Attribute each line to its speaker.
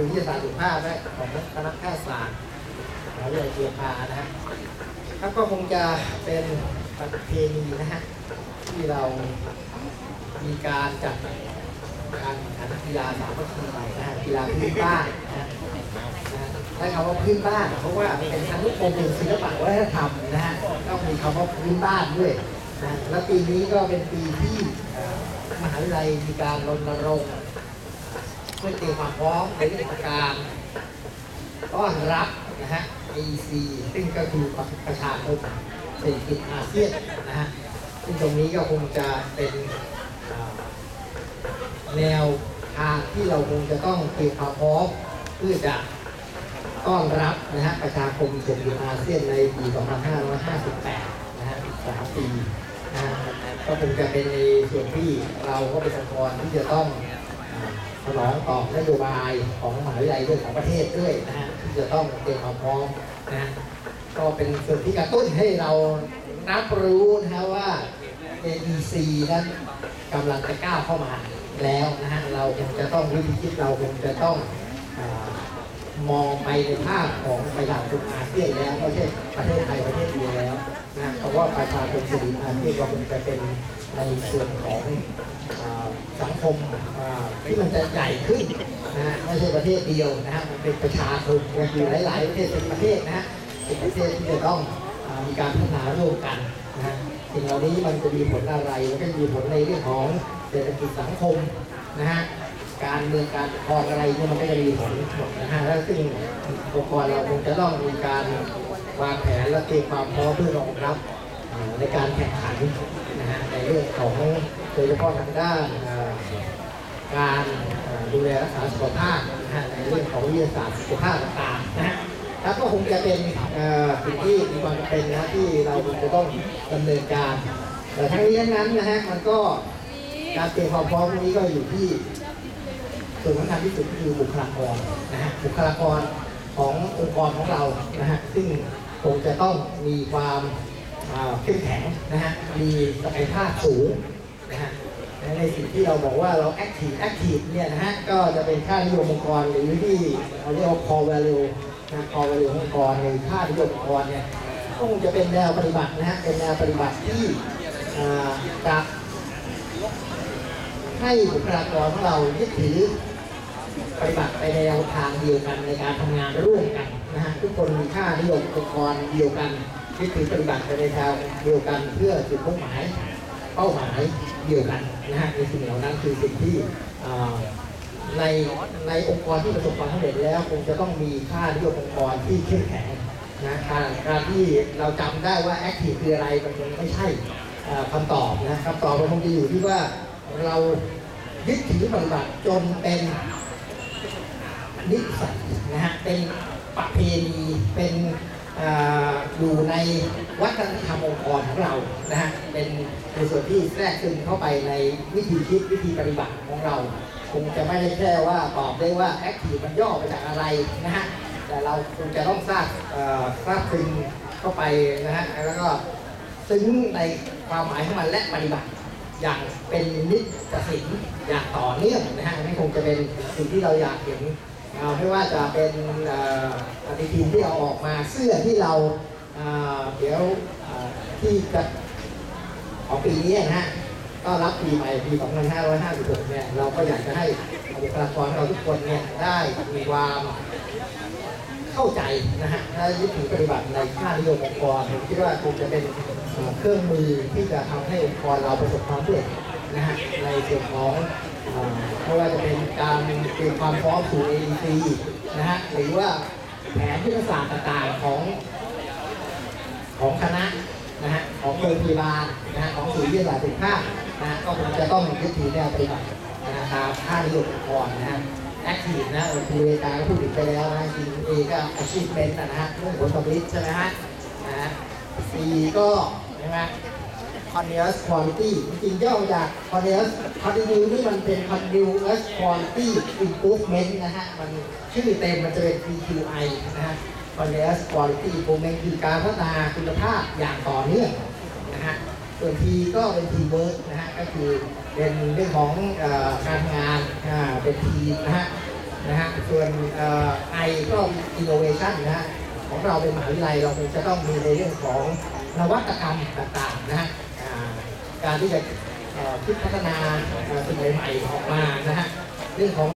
Speaker 1: คือวิทยาศาสตร์สุขภาพและของคณะแพทยศาสตร์มหาวิทยาลัยจุฬานะฮะครับก็คงจะเป็นประเพณีนะฮะที่เรามีการจัดการแข่งขันกีฬาสามัคคีใหม่นะฮะกีฬาพื้นบ้านนะฮะใช้คำว่าพื้นบ้านเพราะว่าเป็นอนุกรมเป็นศิลปะวัฒนธรรมนะฮะต้องมีคำว่าพื้นบ้านด้วยนะและปีนี้ก็เป็นปีที่มหาวิทยาลัยมีการรณรงค์ เพื่อเตรียมความพร้อมในเรื่องของการต้อนรับนะฮะ AEC ซึ่งก็คือประชาคมเศรษฐกิจอาเซียนนะฮะ ซึ่งตรงนี้ก็คงจะเป็นแนวทางที่เราคงจะต้องเตรียมความพร้อมเพื่อจะต้อนรับนะฮะประชาคมเศรษฐกิจอาเซียนในปี 2558 นะฮะอีกสามปีนะฮะก็คงจะเป็นในส่วนที่เราก็เป็นองค์กรที่จะต้อง นองตอนโยบายของมหาวิทยาลัยด้วยของประเทศด้วยนะฮะที่จะต้องเตรียมความพร้อมนะฮะก็เป็นส่วนที่กระตุ้นให้เรารับรู้นะฮะว่า AEC นั้นกำลังจะก้าวเข้ามาแล้วนะฮะเราคงจะต้องวิธีคิดเราคงจะต้องอมองไปในภาพของประชาคมอาเซียนแล้วไม่ใช่ประเทศไทยประเทศเดียวแล้ว นะเพราะว่าประชาคมสื่ออาเซียนก็คงจะเป็นในส่วนของอสังคมที่มันจะใหญ่ขึ้นนะฮะไม่ใช่ประเทศเดียวนะฮะมันเป็นประชาคมก็คือหลายๆประเทศเป็นประเทศนะฮะเป็นประเทศที่จะต้องอมีการพัฒนาร่วมกันนะฮะสิ่งเหล่านี้มันจะมีผลอะไรมันก็จะมีผลในเรื่องของเศรษฐกิจสังคมนะฮะการเมืองการปกครองอะไรเนี่ยมันก็จะมีผลหมดนะฮะแล้วซึ่งองค์กรเราคงจะต้องมีการ วางแผนและเตรียมความพร้อมเพื่อรองรับในการแข่งขันนะฮะในเรื่องของโดยเฉพาะทางด้านการดูแลรักษาสุขภาพนะฮะในเรื่องของวิทยาศาสตร์สุขภาพต่างๆนะฮะแล้วก็คงจะเป็นสิ่งที่มีความจำเป็นนะที่เราจะต้องดำเนินการ แต่ทั้งนี้ทั้งนั้นนะฮะมันก็การเตรียมความพร้อมนี้ก็อยู่ที่ส่วนสำคัญที่สุดก็คือบุคลากรนะฮะบุคลากรขององค์กรของเรานะฮะซึ่ง คงจะต้องมีความเข้มแข็งนะฮะ มีศักยภาพสูงนะฮะ ในสิ่งที่เราบอกว่าเราแอคทีฟแอคทีฟเนี่ยนะฮะ ก็จะเป็นค่านิยมองค์กรหรือที่เราเรียกว่า core value นะ core value องค์กรหรือค่านิยมองค์กรเนี่ยคงจะเป็นแนวปฏิบัตินะฮะ เป็นแนวปฏิบัติที่จะให้บุคลากรของเรายึดถือ ปฏิบัติไปในแนวทางเดียวกันในการทำงานร่วมกันนะฮะทุกคนมีค่านิยมองค์กรเดียวกันยึดถือปฏิบัติไปในทางเดียวกันเพื่อจุดมุ่งหมายเป้าหมายเดียวกันนะฮะในสิ่งเหล่านั้นคือสิ่งที่ในในองค์กรที่ประสบความสำเร็จแล้วคงจะต้องมีค่านิยมองค์กรที่เข้มแข็งนะการการที่เราจำได้ว่าแอคทีฟคืออะไรมันคงไม่ใช่อ่าคำตอบนะคำตอบมันคงจะอยู่ที่ว่าเรายึดถือปฏิบัติจนเป็น นิสัยนะฮะเป็นประเพณีเป็นอยู่ในวัฒนธรรมองค์กรของเรานะฮะเป็นในส่วนที่แทรกซึมเข้าไปในวิธีคิดวิธีปฏิบัติของเรา คงจะไม่ได้แค่ว่าตอบได้ว่าแอคทีฟมันย่อมาจากอะไรนะฮะแต่เราคงจะต้องทราบทราบซึมเข้าไปนะฮะแล้วก็ซึ้งในความหมายของมันและปฏิบัติอย่างเป็นนิจสินอย่างต่อเนื่องนะฮะนี่คงจะเป็นสิ่งที่เราอยากเห็น ไม่ว่าจะเป็นอ่อปฏิทินที่เราออกมาเสื้อที่เราเดี๋ยวที่จะของปีนี้นะฮะก็รับปีใหม่ปี 2556 เนี่ยเราก็อยากจะให้บุคลากรเราทุกคนเนี่ยได้มีความเข้าใจนะฮะและยึดถือปฏิบัติในค่านิยมองค์กรผมคิดว่าคงจะเป็นเครื่องมือที่จะทำให้องค์กรเราประสบความสำเร็จนะฮะในส่วนของเอ่อ ไม่ว่าจะเป็นการเตรียมความพร้อมสู่ AEC นะฮะหรือว่าแผนยุทธศาสตร์ต่างๆของของคณะนะฮะของโรงพยาบาลนะฮะของศูนย์วิทยาศาสตร์สุขภาพนะฮะก็คงจะต้องยึดถือแนวปฏิบัตินะตามค่านิยมองค์กรนะฮะแอคทีฟนะเออคือเวลาก็พูดถึงไปแล้วนะจริงเอก็ achievement นะฮะเรื่องผลสำลิดใช่ไหมฮะนะฮะ C ก็ใช่ไหม continuous quality จริงย่อจาก continuous continue นี่มันเป็น continuous quality improvement นะฮะ มันชื่อเต็มมันจะเป็น PQI นะฮะ continuous quality improvement คือการพัฒนาคุณภาพอย่างต่อเนื่องนะฮะส่วน P ก็เป็น P work นะฮะ ก็คือเป็นเรื่องของการงานเป็น P นะฮะนะฮะ ส่วน I ก็ innovation นะฮะของเราเป็นมหาวิทยาลัยเราจะต้องมีในเรื่องของนวัตกรรมต่างๆนะฮะ การที่จะคิดพัฒนาสิ่งใหม่ๆออกมานะฮะเรื่องของ